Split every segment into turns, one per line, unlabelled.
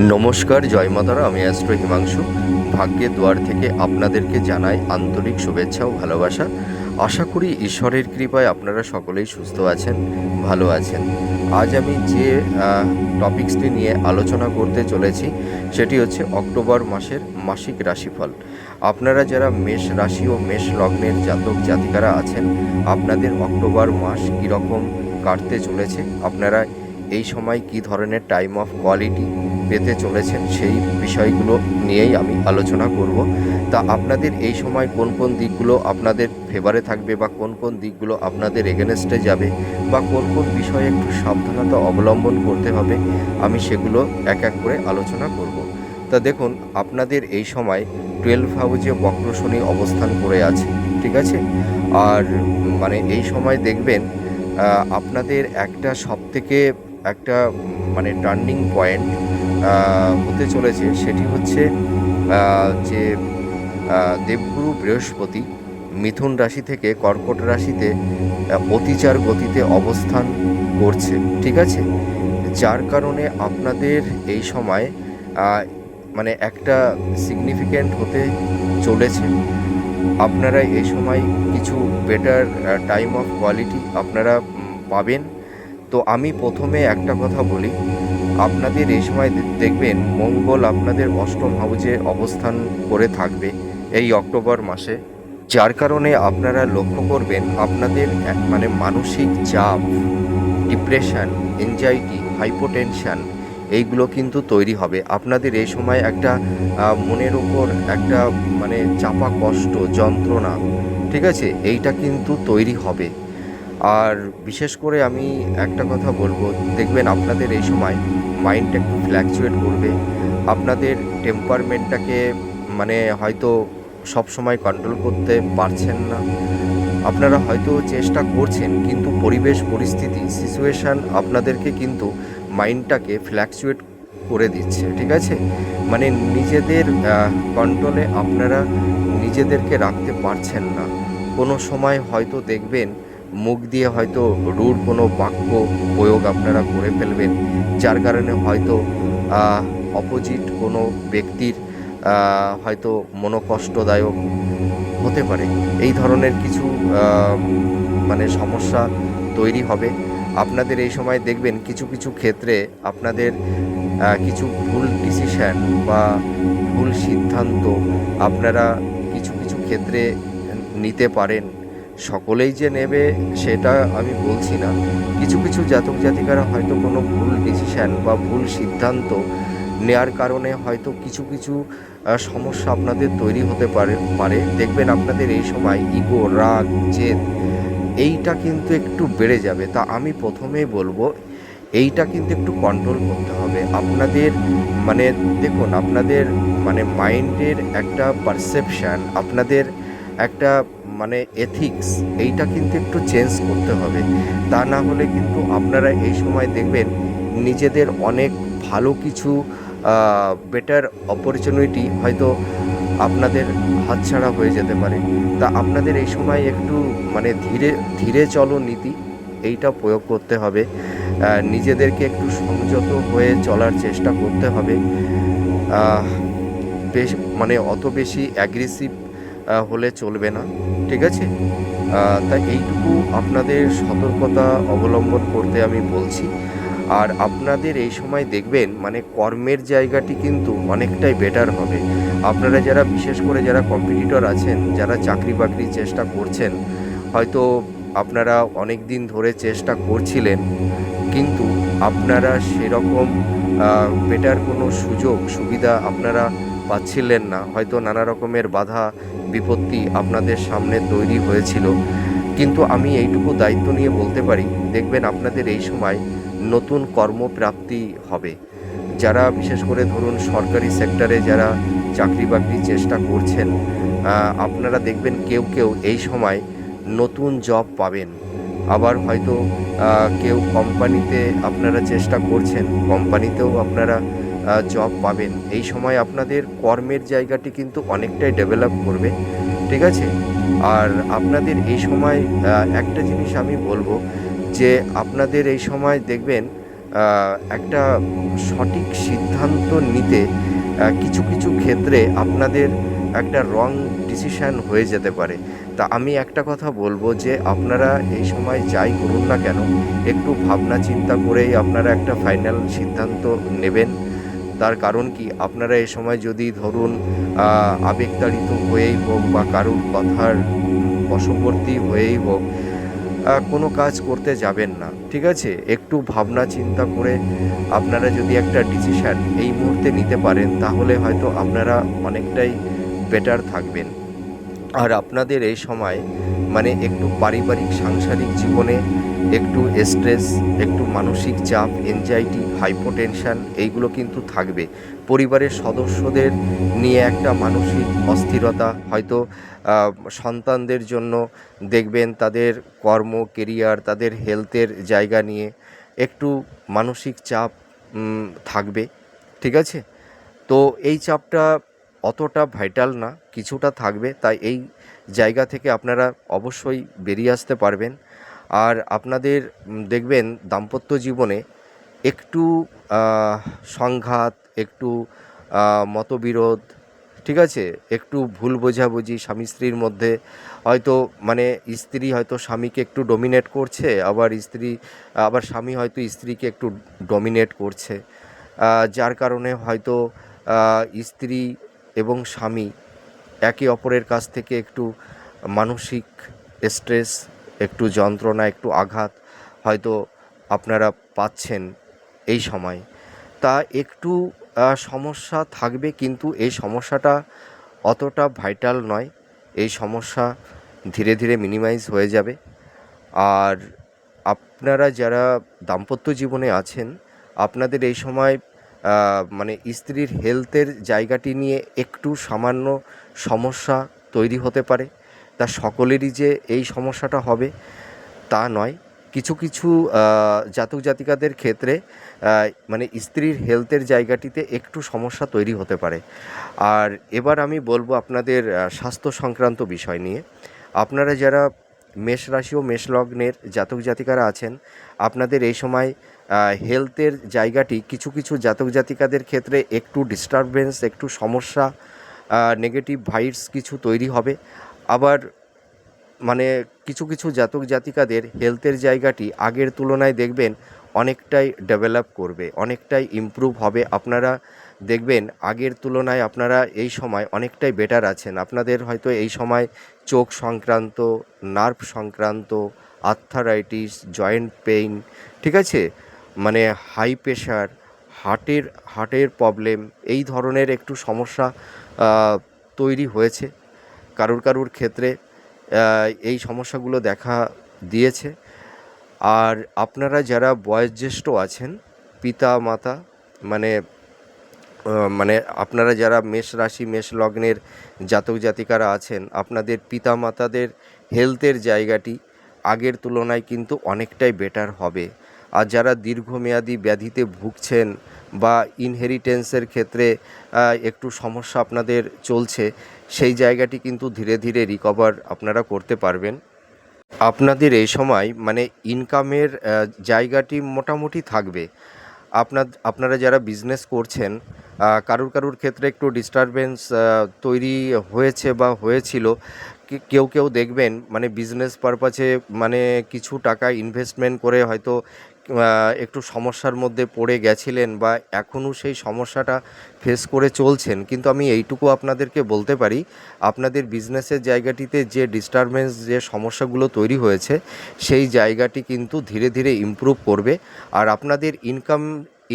নমস্কার, জয় মাতারা আমি অ্যাস্ট্রো হিমাংশু। ভাগ্যের দুয়ার থেকে আপনাদেরকে জানাই আন্তরিক শুভেচ্ছা ও ভালোবাসা। আশা করি ঈশ্বরের কৃপায় আপনারা সকলেই সুস্থ আছেন, ভালো আছেন। আজ আমি যে টপিক্সটি নিয়ে আলোচনা করতে চলেছি, সেটি হচ্ছে অক্টোবর মাসের মাসিক রাশিফল। আপনারা যারা মেষ রাশি ও মেষ লগ্নের জাতক জাতিকারা আছেন, আপনাদের অক্টোবর মাস কীরকম কাটতে চলেছে, আপনারা এই সময় কি ধরনের টাইম অফ কোয়ালিটি পেতে চলেছেন সেই বিষয়গুলো নিয়েই আমি আলোচনা করব। তা আপনাদের এই সময় কোন কোন দিকগুলো আপনাদের ফেভারে থাকবে বা কোন কোন দিকগুলো আপনাদের এগেনস্টে যাবে বা কোন কোন বিষয়ে একটু সাবধানতা অবলম্বন করতে হবে, আমি সেগুলো এক এক করে আলোচনা করব। তা দেখুন, আপনাদের এই সময় টুয়েলভ হাউজে বক্র শনি অবস্থান করে আছে, ঠিক আছে? আর মানে এই সময় দেখবেন আপনাদের একটা সবথেকে একটা মানে টার্নিং পয়েন্ট হতে চলেছে। সেটি হচ্ছে যে দেবগুরু বৃহস্পতি মিথুন রাশি থেকে কর্কট রাশিতে অতিচার গতিতে অবস্থান করছে, ঠিক আছে? যার কারণে আপনাদের এই সময় মানে একটা সিগনিফিক্যান্ট হতে চলেছে। আপনারা এই সময় কিছু বেটার টাইম অফ কোয়ালিটি আপনারা পাবেন। তো আমি প্রথমে একটা কথা বলি। আপনাদের এই সময় দেখবেন মঙ্গল আপনাদের অষ্টম হাউজে অবস্থান করে থাকবে এই অক্টোবর মাসে। যার কারণে আপনারা লক্ষ্য করবেন আপনাদের এক- মানে মানসিক চাপ, ডিপ্রেশন এনজাইটি হাইপোটেনশন এইগুলো কিন্তু তৈরি হবে। আপনাদের এই সময় একটা মনের ওপর একটা মানে চাপা কষ্ট, যন্ত্রণা, ঠিক আছে? এইটা কিন্তু তৈরি হবে। আর বিশেষ করে আমি একটা কথা বলব, দেখবেন আপনাদের এই সময় মাইন্ডটা একটু ফ্ল্যাকচুয়েট করবে। আপনাদের টেম্পারমেন্টটাকে মানে হয়তো সব সময় কন্ট্রোল করতে পারছেন না। আপনারা হয়তো চেষ্টা করছেন, কিন্তু পরিবেশ, পরিস্থিতি সিচুয়েশান আপনাদেরকে কিন্তু মাইন্ডটাকে ফ্ল্যাকচুয়েট করে দিচ্ছে, ঠিক আছে? মানে নিজেদের কন্ট্রোলে আপনারা নিজেদেরকে রাখতে পারছেন না। কোনো সময় হয়তো দেখবেন মুখ দিয়ে হয়তো রুড কোনো বাক্য প্রয়োগ আপনারা করে ফেলবেন, যার কারণে হয়তো অপোজিট কোনো ব্যক্তির হয়তো মনোকষ্টদায়ক হতে পারে। এই ধরনের কিছু মানে সমস্যা তৈরি হবে। আপনাদের এই সময় দেখবেন কিছু কিছু ক্ষেত্রে আপনাদের কিছু ভুল ডিসিশান বা ভুল সিদ্ধান্ত আপনারা কিছু কিছু ক্ষেত্রে নিতে পারেন। সকলেই যে নেবে, সেটা আমি বলছি না। কিছু কিছু জাতক জাতিকারা হয়তো কোনো ভুল ডিসিশন বা ভুল সিদ্ধান্ত নেয়ার কারণে হয়তো কিছু কিছু সমস্যা আপনাদের তৈরি হতে পারে পারে। দেখবেন আপনাদের এই সময় ইগো রাগ, জেদ, এইটা কিন্তু একটু বেড়ে যাবে। তা আমি প্রথমেই বলব, এইটা কিন্তু একটু কন্ট্রোল করতে হবে। আপনাদের মানে দেখুন, আপনাদের মানে মাইন্ডের একটা পারসেপশান আপনাদের একটা মানে এথিক্স এইটা কিন্তু একটু চেঞ্জ করতে হবে। তা না হলে কিন্তু আপনারা এই সময় দেখবেন নিজেদের অনেক ভালো কিছু বেটার অপরচুনিটি হয়তো আপনাদের হাতছাড়া হয়ে যেতে পারে। তা আপনাদের এই সময় একটু মানে ধীরে ধীরে চলো নীতি, এইটা প্রয়োগ করতে হবে। নিজেদেরকে একটু সংযত হয়ে চলার চেষ্টা করতে হবে। বেশ মানে অত বেশি অ্যাগ্রেসিভ হলে চলবে না, ঠিক আছে? তা এইটুকু আপনাদের সতর্কতা অবলম্বন করতে আমি বলছি। আর আপনাদের এই সময় দেখবেন মানে কর্মের জায়গাটি কিন্তু অনেকটাই বেটার হবে। আপনারা যারা, বিশেষ করে যারা কম্পিটিটর আছেন, যারা চাকরি বাকরির চেষ্টা করছেন, হয়তো আপনারা অনেক দিন ধরে চেষ্টা করছিলেন, কিন্তু আপনারা সেরকম বেটার কোনো সুযোগ, সুবিধা আপনারা পাচ্ছিলেন না। হয়তো নানা রকমের বাধা, বিপত্তি আপনাদের সামনে তৈরি হয়েছিল। কিন্তু আমি এইটুকু দায়িত্ব নিয়ে বলতে পারি, দেখবেন আপনাদের এই সময় নতুন কর্মপ্রাপ্তি হবে। যারা, বিশেষ করে ধরুন সরকারি সেক্টরে যারা চাকরি বাকরি চেষ্টা করছেন আপনারা দেখবেন কেউ কেউ এই সময় নতুন জব পাবেন। আবার হয়তো কেউ কোম্পানিতে আপনারা চেষ্টা করছেন, কোম্পানিতেও আপনারা জব পাবেন। এই সময় আপনাদের কর্মের জায়গাটি কিন্তু অনেকটাই ডেভেলপ করবে, ঠিক আছে? আর আপনাদের এই সময় একটা জিনিস আমি বলব যে আপনাদের এই সময় দেখবেন একটা সঠিক সিদ্ধান্ত নিতে কিছু কিছু ক্ষেত্রে আপনাদের একটা রং ডিসিশন হয়ে যেতে পারে। তা আমি একটা কথা বলব যে আপনারা এই সময় যাই করুন না কেন, একটু ভাবনা চিন্তা করেই আপনারা একটা ফাইনাল সিদ্ধান্ত নেবেন। তার কারণ কি? আপনারা এ সময় যদি ধরুন আবেগতাড়িত হয়েই হোক বা কারুর কথার বশবর্তী হয়েই হোক কোনো কাজ করতে যাবেন না, ঠিক আছে? একটু ভাবনা চিন্তা করে আপনারা যদি একটা ডিসিশান এই মুহূর্তে নিতে পারেন, তাহলে হয়তো আপনারা অনেকটাই বেটার থাকবেন। আর আপনাদের এই সময় মানে একটু পারিবারিক, সাংসারিক জীবনে একটু স্ট্রেস একটু মানসিক চাপ এনজাইটি হাইপোটেনশন এইগুলো কিন্তু থাকবে। পরিবারের সদস্যদের নিয়ে একটা মানসিক অস্থিরতা, হয়তো সন্তানদের জন্য দেখবেন তাদের কর্ম কেরিয়ার তাদের হেলথের জায়গা নিয়ে একটু মানসিক চাপ থাকবে। ঠিক আছে? তো এই চাপটা অতটা ভাইটাল না, কিছুটা থাকবে। তাই এই জায়গা থেকে আপনারা অবশ্যই বেরিয়ে আসতে পারবেন। আর আপনাদের দেখবেন দাম্পত্য জীবনে একটু সংঘাত, একটু মতবিরোধ, ঠিক আছে? একটু ভুল বোঝাবুঝি, স্বামী স্ত্রীর মধ্যে হয়তো মানে স্ত্রী হয়তো স্বামীকে একটু ডমিনেট করছে, আবার স্ত্রী, আবার স্বামী হয়তো স্ত্রীকে একটু ডমিনেট করছে। যার কারণে হয়তো স্ত্রী এবং স্বামী একে অপরের কাছ থেকে একটু মানসিক স্ট্রেস একটু যন্ত্রণা, একটু আঘাত হয়তো আপনারা পাচ্ছেন এই সময়। তা একটু সমস্যা থাকবে কিন্তু এই সমস্যাটা অতটা ভাইটাল নয়। এই সমস্যা ধীরে ধীরে মিনিমাইজ হয়ে যাবে। আর আপনারা যারা দাম্পত্য জীবনে আছেন, আপনাদের এই সময় মানে স্ত্রীর হেলথের জায়গাটি নিয়ে একটু সামান্য সমস্যা তৈরি হতে পারে। তা সকলেরই যে এই সমস্যাটা হবে তা নয়। কিছু কিছু জাতক জাতিকাদের ক্ষেত্রে মানে স্ত্রীর হেলথের জায়গাটিতে একটু সমস্যা তৈরি হতে পারে। আর এবার আমি বলব আপনাদের স্বাস্থ্য সংক্রান্ত বিষয় নিয়ে। আপনারা যারা মেষ রাশি ও মেষ লগ্নের জাতক জাতিকারা আছেন, আপনাদের এই সময় হেলথের জায়গাটি কিছু কিছু জাতক জাতিকাদের ক্ষেত্রে একটু ডিস্টারবেন্স একটু সমস্যা নেগেটিভ ভাইবস কিছু তৈরি হবে। আবার মানে কিছু কিছু জাতক জাতিকাদের হেলথের জায়গাটি আগের তুলনায় দেখবেন অনেকটাই ডেভেলপ করবে, অনেকটাই ইমপ্রুভ হবে। আপনারা দেখবেন আগের তুলনায় আপনারা এই সময় অনেকটাই বেটার আছেন। আপনাদের হয়তো এই সময় চোখ সংক্রান্ত নার্ভ সংক্রান্ত আর্থারাইটিস জয়েন্ট পেইন ঠিক আছে? মানে হাই প্রেশার হার্টের হার্টের প্রবলেম এই ধরনের একটু সমস্যা তৈরি হয়েছে। কারুর কারুর ক্ষেত্রে এই সমস্যাগুলো দেখা দিয়েছে। আর আপনারা যারা বয়োজ্যেষ্ঠ আছেন, পিতা, মাতা মানে মানে আপনারা যারা মেষ রাশি, মেষ লগ্নের জাতক জাতিকারা আছেন, আপনাদের পিতা মাতাদের হেলথের জায়গাটি আগের তুলনায় কিন্তু অনেকটাই বেটার হবে। আর যারা দীর্ঘমেয়াদী ব্যাধিতে ভুগছেন বা ইনহেরিটেন্সের ক্ষেত্রে একটু সমস্যা আপনাদের চলছে সেই জায়গাটি কিন্তু ধীরে ধীরে রিকভার আপনারা করতে পারবেন। আপনাদের এই সময় মানে ইনকামের জায়গাটি মোটামুটি থাকবে। আপনার আপনারা যারা বিজনেস করছেন কারুর কারুর ক্ষেত্রে একটু ডিস্টারবেন্স তৈরি হয়েছে বা হয়েছিল কেউ কেউ দেখবেন মানে বিজনেস পারপাসে মানে কিছু টাকা ইনভেস্টমেন্ট করে হয়তো একটু সমস্যার মধ্যে পড়ে গেছিলেন বা এখনও সেই সমস্যাটা ফেস করে চলছেন, কিন্তু আমি এইটুকু আপনাদেরকে বলতে পারি, আপনাদের বিজনেসের জায়গাটিতে যে ডিস্টারবেন্স যে সমস্যাগুলো তৈরি হয়েছে, সেই জায়গাটি কিন্তু ধীরে ধীরে ইমপ্রুভ করবে আর আপনাদের ইনকাম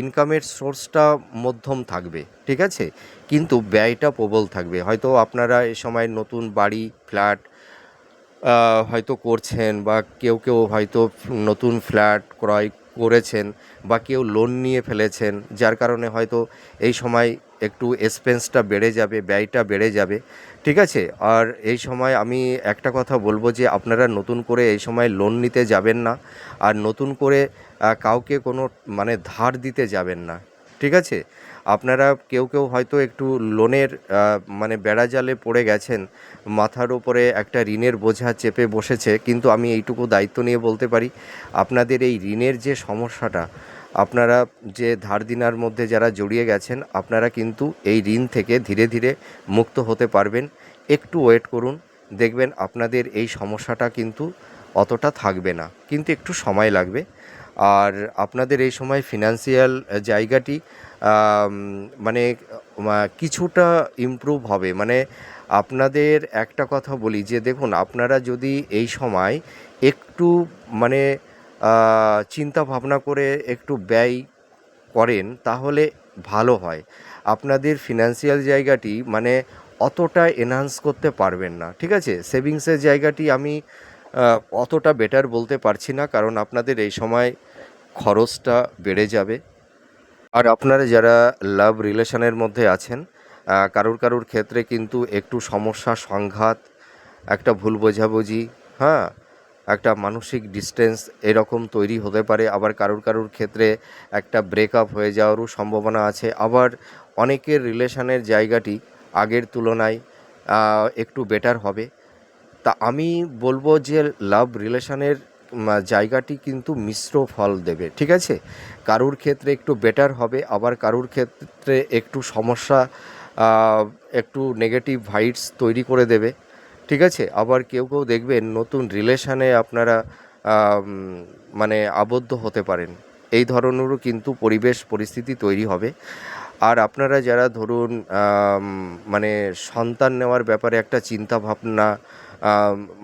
ইনকামের সোর্সটা মধ্যম থাকবে, ঠিক আছে? কিন্তু ব্যয়টা প্রবল থাকবে। হয়তো আপনারা এ সময় নতুন বাড়ি ফ্ল্যাট হয়তো করছেন বা কেউ কেউ হয়তো নতুন ফ্ল্যাট ক্রয় করেছেন বা কেউ লোন নিয়ে ফেলেছেন, যার কারণে হয়তো এই সময় একটু এক্সপেন্সটা বেড়ে যাবে, ব্যয়টা বেড়ে যাবে। ঠিক আছে? আর এই সময় আমি একটা কথা বলব যে আপনারা নতুন করে এই সময় লোন নিতে যাবেন না, আর নতুন করে কাউকে কোনো মানে ধার দিতে যাবেন না। ঠিক আছে? আপনারা কেউ কেউ হয়তো একটু লোনের মানে বেড়াজালে পড়ে গেছেন, মাথার উপরে একটা ঋণের বোঝা চেপে বসেছে, কিন্তু আমি এইটুকু দায়িত্ব নিয়ে বলতে পারি, আপনাদের এই ঋণের যে সমস্যাটা, আপনারা যে ধার দিনার মধ্যে যারা জড়িয়ে গেছেন, আপনারা কিন্তু এই ঋণ থেকে ধীরে ধীরে মুক্ত হতে পারবেন। একটু ওয়েট করুন, দেখবেন আপনাদের এই সমস্যাটা কিন্তু অতটা থাকবে না, কিন্তু একটু সময় লাগবে। আর আপনাদের এই সময় ফিনান্সিয়াল জায়গাটি মানে কিছুটা ইমপ্রুভ হবে। মানে আপনাদের একটা কথা বলি যে, দেখুন, আপনারা যদি এই সময় একটু মানে চিন্তা ভাবনা করে একটু ব্যয় করেন, তাহলে ভালো হয়। আপনাদের ফিনান্সিয়াল জায়গাটি মানে অতটা এনহান্স করতে পারবেন না, ঠিক আছে? সেভিংসের জায়গাটি আমি অতটা বেটার বলতে পারছি না, কারণ আপনাদের এই সময় খরচটা বেড়ে যাবে। আর আপনারা যারা লাভ রিলেশনের মধ্যে আছেন কারুর কারুর ক্ষেত্রে কিন্তু একটু সমস্যা, সংঘাত, একটা ভুল বোঝাবুঝি হ্যাঁ একটা মানসিক ডিস্টেন্স এরকম তৈরি হতে পারে। আবার কারুর কারুর ক্ষেত্রে একটা ব্রেকআপ হয়ে যাওয়ারও সম্ভাবনা আছে। আবার অনেকের রিলেশনের জায়গাটি আগের তুলনায় একটু বেটার হবে। তা আমি বলব যে লাভ রিলেশনের জায়গাটি কিন্তু মিশ্র ফল দেবে, ঠিক আছে? কারুর ক্ষেত্রে একটু বেটার হবে, আবার কারুর ক্ষেত্রে একটু সমস্যা একটু নেগেটিভ ভাইটস তৈরি করে দেবে, ঠিক আছে? আবার কেউ কেউ দেখবেন নতুন রিলেশানে আপনারা মানে আবদ্ধ হতে পারেন। এই ধরনেরও কিন্তু পরিবেশ, পরিস্থিতি তৈরি হবে। আর আপনারা যারা ধরুন মানে সন্তান নেওয়ার ব্যাপারে একটা চিন্তা ভাবনা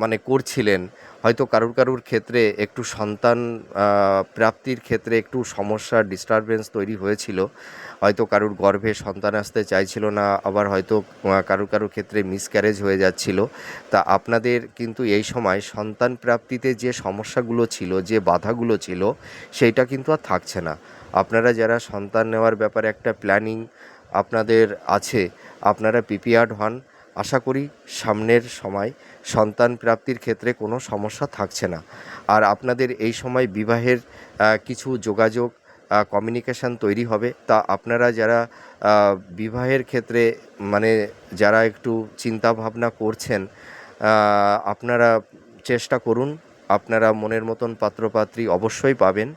মানে করছিলেন হয়তো কারুর কারুর ক্ষেত্রে একটু সন্তান প্রাপ্তির ক্ষেত্রে একটু সমস্যা ডিস্টারবেন্স তৈরি হয়েছিল। হয়তো কারুর গর্ভে সন্তান আসতে চাইছিল না, আবার হয়তো কারুর কারুর ক্ষেত্রে মিসক্যারেজ হয়ে যাচ্ছিল। তা আপনাদের কিন্তু এই সময় সন্তান প্রাপ্তিতে যে সমস্যাগুলো ছিল, যে বাধাগুলো ছিল, সেইটা কিন্তু আর থাকছে না। আপনারা যারা সন্তান নেওয়ার ব্যাপারে একটা প্ল্যানিং আপনাদের আছে, আপনারা প্রিপেয়ার্ড হন। আশা করি সামনের সময় সন্তান প্রাপ্তির ক্ষেত্রে কোনো সমস্যা থাকছে না। আর আপনাদের এই সময় বিবাহের কিছু যোগাযোগ কমিউনিকেশান তৈরি হবে, তা আপনারা যারা বিবাহের ক্ষেত্রে মানে যারা একটু চিন্তা ভাবনা করছেন আপনারা চেষ্টা করুন, আপনারা মনের মতন পাত্রপাত্রী অবশ্যই পাবেন।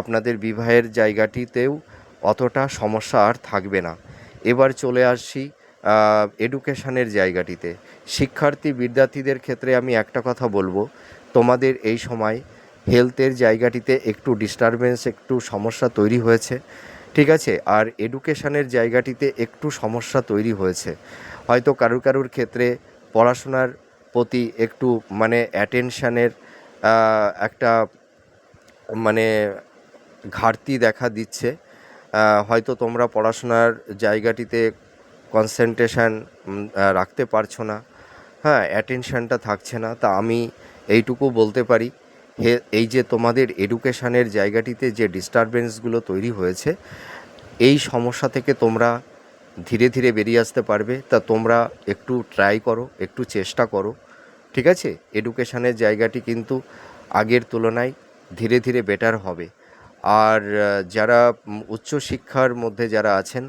আপনাদের বিবাহের জায়গাটিতেও অতটা সমস্যা আর থাকবে না। এবার চলে আসছি এডুকেশনের জায়গাটিতে। শিক্ষার্থী, বিদ্যার্থীদের ক্ষেত্রে আমি একটা কথা বলব, তোমাদের এই সময় হেলথের জায়গাটিতে একটু ডিস্টারবেন্স একটু সমস্যা তৈরি হয়েছে, ঠিক আছে? আর এডুকেশানের জায়গাটিতে একটু সমস্যা তৈরি হয়েছে। হয়তো কারুর কারুর ক্ষেত্রে পড়াশোনার প্রতি একটু মানে অ্যাটেনশানের একটা মানে ঘাটতি দেখা দিচ্ছে। হয়তো তোমরা পড়াশোনার জায়গাটিতে কনসেন্ট্রেশন রাখতে পারছ না। হ্যাঁ অ্যাটেনশানটা থাকছে না। তা আমি এইটুকু বলতে পারি। হে, এই যে তোমাদের এডুকেশানের জায়গাটিতে যে ডিস্টারবেন্সগুলো তৈরি হয়েছে, এই সমস্যা থেকে তোমরা ধীরে ধীরে বেরিয়ে আসতে পারবে। তা তোমরা একটু ট্রাই করো, একটু চেষ্টা করো। ঠিক আছে? এডুকেশানের জায়গাটি কিন্তু আগের তুলনায় ধীরে ধীরে বেটার হবে। আর যারা উচ্চশিক্ষার মধ্যে যারা আছেন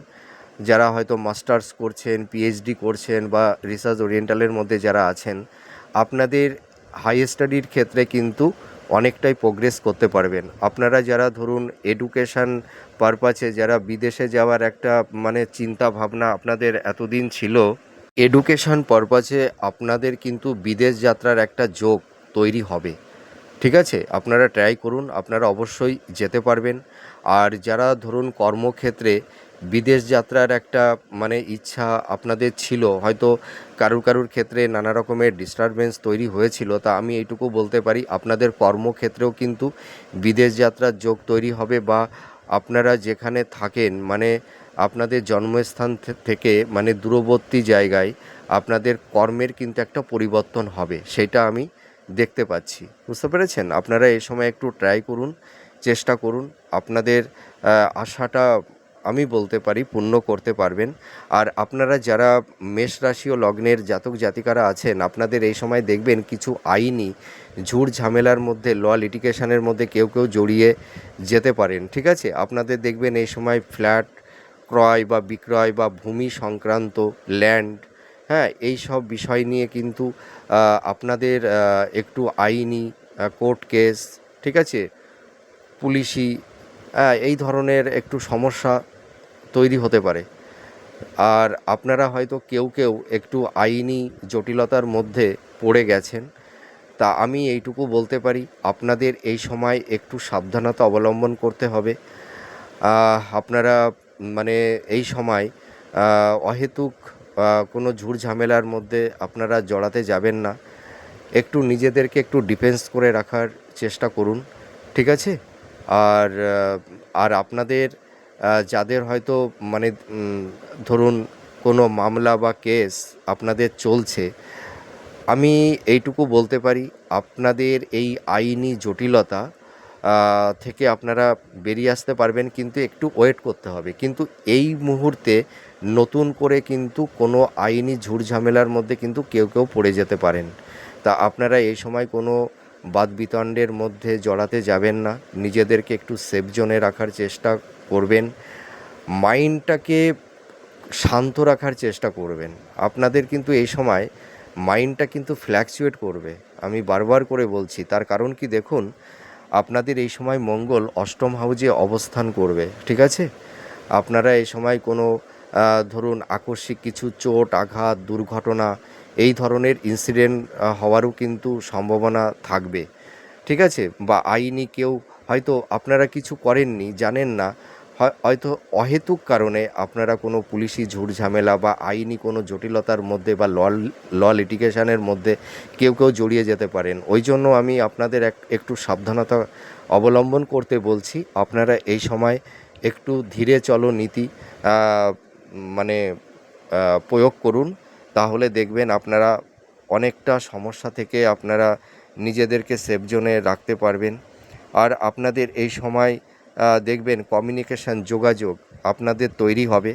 যারা হয়তো মাস্টার্স করছেন পিএইচডি করছেন বা রিসার্চ ওরিয়েন্টালের মধ্যে যারা আছেন, আপনাদের হাই স্টাডির ক্ষেত্রে কিন্তু অনেকটাই প্রোগ্রেস করতে পারবেন। আপনারা যারা ধরুন এডুকেশান পারপাসে যারা বিদেশে যাওয়ার একটা মানে চিন্তা ভাবনা আপনাদের এতদিন ছিল এডুকেশান পারপাসে আপনাদের কিন্তু বিদেশ যাত্রার একটা যোগ তৈরি হবে। ঠিক আছে? আপনারা ট্রাই করুন, আপনারা অবশ্যই যেতে পারবেন। আর যারা ধরুন কর্মক্ষেত্রে বিদেশ যাত্রার একটা মানে ইচ্ছা আপনাদের ছিল, হয়তো কারুর কারুর ক্ষেত্রে নানা রকমের ডিস্টারবেন্স তৈরি হয়েছিল, তা আমি এইটুকু বলতে পারি, আপনাদের কর্মক্ষেত্রেও কিন্তু বিদেশ যাত্রার যোগ তৈরি হবে বা আপনারা যেখানে থাকেন মানে আপনাদের জন্মস্থান থেকে মানে দূরবর্তী জায়গায় আপনাদের কর্মের কিন্তু একটা পরিবর্তন হবে, সেটা আমি দেখতে পাচ্ছি। বুঝতে পেরেছেন? আপনারা এই সময় একটু ট্রাই করুন। চেষ্টা করুন, আপনাদের আশাটা আমি বলতে পারি পূর্ণ করতে পারবেন। আর আপনারা যারা মেষ রাশি ও লগ্নের জাতক জাতিকারা আছেন, আপনাদের এই সময় দেখবেন কিছু আইনি ঝুট ঝামেলার মধ্যে, ল লিটিগেশনের মধ্যে কেউ কেউ জড়িয়ে যেতে পারেন, ঠিক আছে? আপনাদের দেখবেন এই সময় ফ্ল্যাট ক্রয় বা বিক্রয় বা ভূমি সংক্রান্ত ল্যান্ড হ্যাঁ এই সব বিষয় নিয়ে কিন্তু আপনাদের একটু আইনি কোর্ট কেস ঠিক আছে? পুলিশি এই ধরনের একটু সমস্যা তৈরি হতে পারে। আর আপনারা হয়তো কেউ কেউ একটু আইনি জটিলতার মধ্যে পড়ে গেছেন, তা আমি এইটুকু বলতে পারি, আপনাদের এই সময় একটু সাবধানতা অবলম্বন করতে হবে। আপনারা মানে এই সময় অহেতুক কোনো ঝুট ঝামেলার মধ্যে আপনারা জড়াতে যাবেন না। একটু নিজেদেরকে একটু ডিফেন্স করে রাখার চেষ্টা করুন, ঠিক আছে? আর আর আপনাদের যাদের হয়তো মানে ধরুন কোনো মামলা বা কেস আপনাদের চলছে, আমি এইটুকু বলতে পারি, আপনাদের এই আইনি জটিলতা থেকে আপনারা বেরিয়ে আসতে পারবেন, কিন্তু একটু ওয়েট করতে হবে। কিন্তু এই মুহূর্তে নতুন করে কিন্তু কোনো আইনি ঝুট ঝামেলার মধ্যে কিন্তু কেউ কেউ পড়ে যেতে পারেন। তা আপনারা এই সময় কোনো বাদবিতণ্ডের মধ্যে জড়াতে যাবেন না। নিজেদেরকে একটু সেফ জোনে রাখার চেষ্টা করবেন। মাইন্ডটাকে শান্ত রাখার চেষ্টা করবেন। আপনাদের কিন্তু এই সময় মাইন্ডটা কিন্তু ফ্ল্যাকচুয়েট করবে। আমি বারবার করে বলছি, তার কারণ কি দেখুন, আপনাদের এই সময় মঙ্গল অষ্টম হাউজে অবস্থান করবে, ঠিক আছে? আপনারা এই সময় কোনো ধরুন আকস্মিক কিছু চোট, আঘাত, দুর্ঘটনা এই ধরনের ইনসিডেন্ট হওয়ারও কিন্তু সম্ভাবনা থাকবে। ঠিক আছে? বা আইনি কেউ হয়তো আপনারা কিছু করেননি, জানেন না। হয়- হয়তো অহেতুক কারণে আপনারা কোনো পুলিশি ঝুট ঝামেলা বা আইনি কোনো জটিলতার মধ্যে বা ল ল লিটিগেশনের মধ্যে কেউ কেউ জড়িয়ে যেতে পারেন। ওই জন্য আমি আপনাদের এক, একটু সাবধানতা অবলম্বন করতে বলছি। আপনারা এই সময় একটু ধীরে চলো নীতি মানে প্রয়োগ করুন। তাহলে দেখবেন আপনারা অনেকটা সমস্যা থেকে আপনারা নিজেদেরকে সেফ জোনে রাখতে পারবেন। আর আপনাদের এই সময় দেখবেন কমিউনিকেশান যোগাযোগ আপনাদের তৈরি হবে।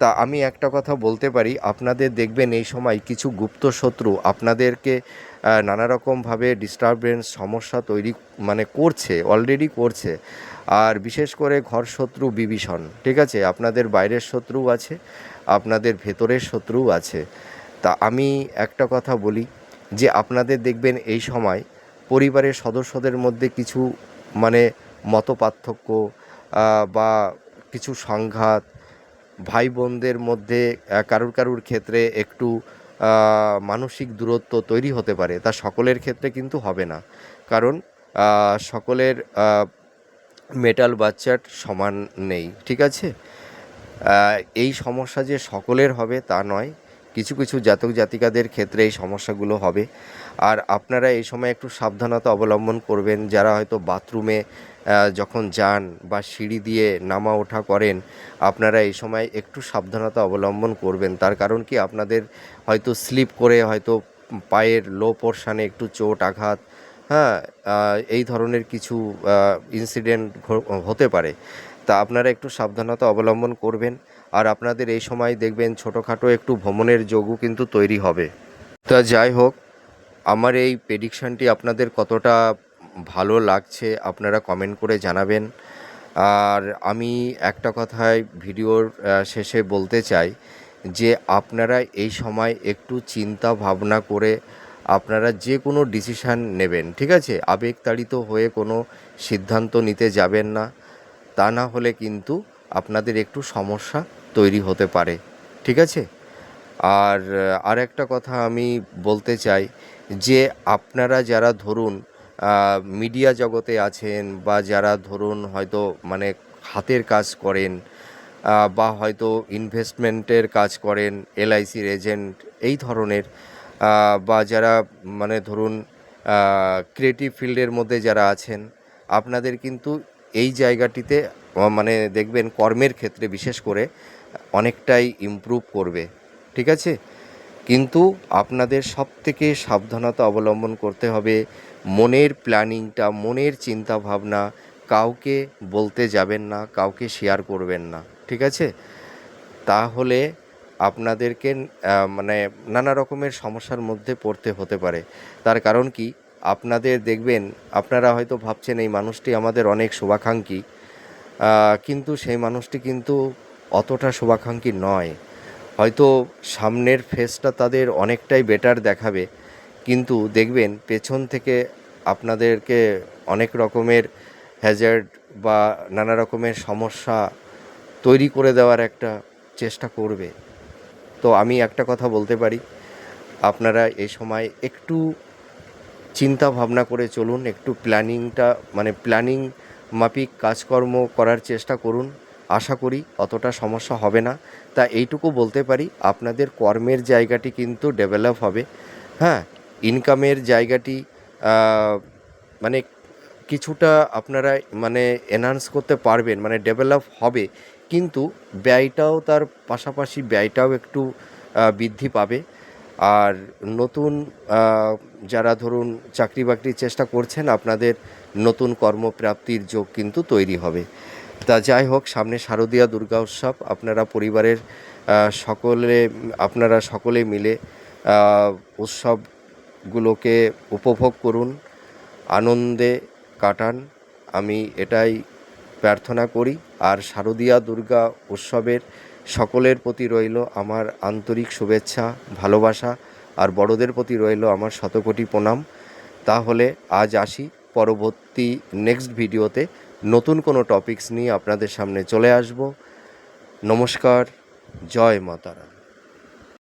তা আমি একটা কথা বলতে পারি, আপনাদের দেখবেন এই সময় কিছু গুপ্ত শত্রু আপনাদেরকে নানা রকমভাবে ডিস্টারবেন্স সমস্যা তৈরি মানে করছে অলরেডি করছে। আর বিশেষ করে ঘর শত্রু বিভীষণ, ঠিক আছে? আপনাদের বাইরের শত্রু আছে, আপনাদের ভেতরের শত্রু আছে। তা আমি একটা কথা বলি যে আপনাদের দেখবেন এই সময় পরিবারের সদস্যদের মধ্যে কিছু মানে মতপার্থক্য আহ, বা কিছু সংঘাত ভাই বোনদের মধ্যে কারুর কারুর ক্ষেত্রে একটু মানসিক দূরত্ব তৈরি হতে পারে। তা সকলের ক্ষেত্রে কিন্তু হবে না। কারণ সকলের মেটাল বাচ্চার সমান নেই ঠিক আছে? এই সমস্যা যে সকলের হবে তা নয়। কিছু কিছু জাতক জাতিকাদের ক্ষেত্রে এই সমস্যাগুলো হবে। আর আপনারা এই সময় একটু সাবধানতা অবলম্বন করবেন। যারা হয়তো বাথরুমে যখন যান বা সিঁড়ি দিয়ে নামা ওঠা করেন, আপনারা এই সময় একটু সাবধানতা অবলম্বন করবেন। তার কারণ কি? আপনাদের হয়তো স্লিপ করে হয়তো পায়ের লো পোর্শানে একটু চোট আঘাত হ্যাঁ এই ধরনের কিছু ইনসিডেন্ট হতে পারে। তা আপনারা একটু সাবধানতা অবলম্বন করবেন। আর আপনাদের এই সময় দেখবেন ছোটোখাটো একটু ভ্রমণের যোগও কিন্তু তৈরি হবে। তা যাই হোক, আমার এই প্রেডিকশানটি আপনাদের কতটা ভালো লাগছে আপনারা কমেন্ট করে জানাবেন। আর আমি একটা কথায় ভিডিওর শেষে বলতে চাই যে আপনারা এই সময় একটু চিন্তা ভাবনা করে আপনারা যে কোনো ডিসিশান নেবেন, ঠিক আছে? আবেগতাড়িত হয়ে কোনো সিদ্ধান্ত নিতে যাবেন না। তা না হলে কিন্তু আপনাদের একটু সমস্যা তৈরি হতে পারে, ঠিক আছে? আর আর একটা কথা আমি বলতে চাই যে আপনারা যারা ধরুন মিডিয়া জগতে আছেন বা যারা ধরুন হয়তো মানে হাতের কাজ করেন বা হয়তো ইনভেস্টমেন্টের কাজ করেন এলআইসির এজেন্ট এই ধরনের বা যারা মানে ধরুন ক্রিয়েটিভ ফিল্ডের মধ্যে যারা আছেন, আপনাদের কিন্তু এই জায়গাটিতে মানে দেখবেন কর্মের ক্ষেত্রে বিশেষ করে অনেকটাই ইমপ্রুভ করবে, ঠিক আছে? কিন্তু আপনাদের সব থেকে সাবধানতা অবলম্বন করতে হবে, মনের প্ল্যানিংটা, মনের চিন্তা ভাবনা কাউকে বলতে যাবেন না, কাউকে শেয়ার করবেন না, ঠিক আছে? তাহলে আপনাদেরকে মানে নানা রকমের সমস্যার মধ্যে পড়তে হতে পারে। তার কারণ কি? আপনাদের দেখবেন, আপনারা হয়তো ভাবছেন এই মানুষটি আমাদের অনেক শুভাকাঙ্ক্ষী কিন্তু সেই মানুষটি কিন্তু অতটা শুভাকাঙ্ক্ষী নয়। হয়তো সামনের ফেসটা তাদের অনেকটাই বেটার দেখাবে, কিন্তু দেখবেন পেছন থেকে আপনাদেরকে অনেক রকমের হ্যাজার্ড বা নানা রকমের সমস্যা তৈরি করে দেওয়ার একটা চেষ্টা করবে। তো আমি একটা কথা বলতে পারি, আপনারা এই সময় একটু চিন্তা ভাবনা করে চলুন, একটু প্ল্যানিংটা মানে প্ল্যানিং মাফিক কাজকর্ম করার চেষ্টা করুন। আশা করি অতটা সমস্যা হবে না। তা এইটুকু বলতে পারি, আপনাদের কর্মের জায়গাটি কিন্তু ডেভেলপ হবে। হ্যাঁ ইনকামের জায়গাটি মানে কিছুটা আপনারা মানে এনহান্স করতে পারবেন মানে ডেভেলপ হবে। কিন্তু ব্যয়টাও তার পাশাপাশি ব্যয়টাও একটু বৃদ্ধি পাবে। আর নতুন যারা ধরুন চাকরি বাকরির চেষ্টা করছেন, আপনাদের নতুন কর্মপ্রাপ্তির যোগ কিন্তু তৈরি হবে। তা যাই হোক, সামনে শারদীয়া দুর্গা উৎসব, আপনারা পরিবারের সকলে, আপনারা সকলে মিলে উৎসবগুলোকে উপভোগ করুন, আনন্দে কাটান। আমি এটাই প্রার্থনা করি। আর শারদীয়া দুর্গা উৎসবের সকলের প্রতি রইল আমার আন্তরিক শুভেচ্ছা, ভালোবাসা, আর বড়দের প্রতি রইল আমার শতকোটি প্রণাম। তাহলে আজ আসি পরবর্তী নেক্সট ভিডিওতে নতুন কোনো টপিকস নিয়ে আপনাদের সামনে চলে আসব। নমস্কার জয় মাতারা